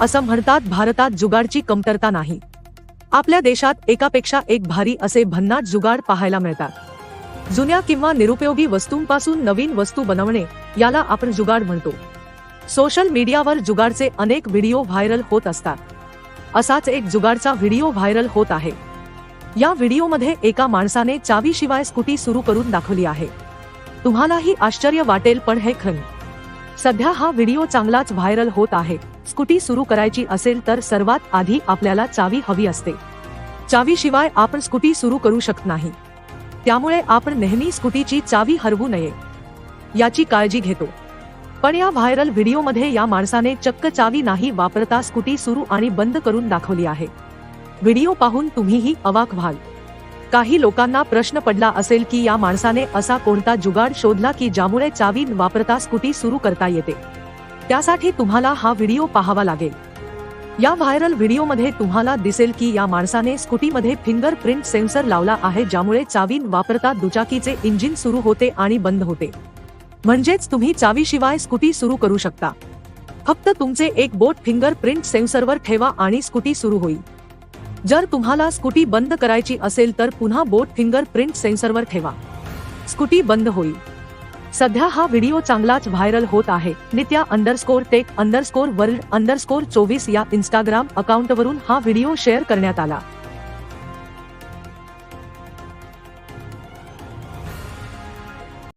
असं म्हणतात भारतात जुगाडची कमतरता नाही. आपल्या देशात एकापेक्षा एक भारी असे भन्नाट जुगाड पाहायला मिळतात. जुन्या किंवा निरुपयोगी वस्तूंपासून नवीन वस्तू बनवणे याला आपण जुगाड म्हणतो. सोशल मीडियावर जुगाडचे अनेक व्हिडिओ व्हायरल होत असतात. असाच एक जुगाडचा व्हिडिओ व्हायरल होत आहे. या व्हिडिओमध्ये एका माणसाने चावीशिवाय स्कूटी सुरू करून दाखवली आहे. तुम्हालाही आश्चर्य वाटेल पण हे खरं. सध्या हा व्हिडिओ चांगलाच व्हायरल होत आहे. स्कूटी सुरू करायची असेल तर सर्वात आधी आपल्याला चावी हवी असते. चावीशिवाय आपण स्कूटी सुरू करू शकत नाही. त्यामुळे आपण नेहमी स्कूटीची चावी हरवू नये. याची काळजी घेतो. पण या व्हायरल व्हिडिओमध्ये या माणसाने चक्क चावी नाही वापरता स्कूटी सुरू आणि बंद करून दाखवली आहे. व्हिडिओ पाहून तुम्हीही अवाक व्हाल. काही लोकांना प्रश्न पडला असेल की या माणसाने असा कोणता जुगाड शोधला की ज्यामुळे चावी वापरता स्कूटी सुरू करता येते? त्यासाठी तुम्हाला हा व्हिडिओ पाहावा लागेल. या व्हायरल व्हिडिओमध्ये तुम्हाला दिसेल की या माणसाने स्कूटीमध्ये फिंगर प्रिंट सेन्सर लावला आहे ज्यामुळे चावी वापरता दुचाकीचे इंजिन सुरू होते आणि बंद होते. म्हणजेच तुम्ही चावीशिवाय स्कूटी सुरू करू शकता. फक्त तुमचे एक बोट फिंगर प्रिंट सेन्सरवर ठेवा आणि स्कूटी सुरू होईल. जर तुम्हाला स्कूटी बंद करायची असेल तर पुन्हा बोट फिंगर प्रिंट सेन्सरवर ठेवा. स्कूटी बंद होईल. सध्या हा व्हिडिओ चांगलाच व्हायरल होत आहे. Nitya underscore tech underscore world underscore चोवीस या इंस्टाग्राम अकाउंटवरून हा व्हिडिओ शेअर करण्यात आला.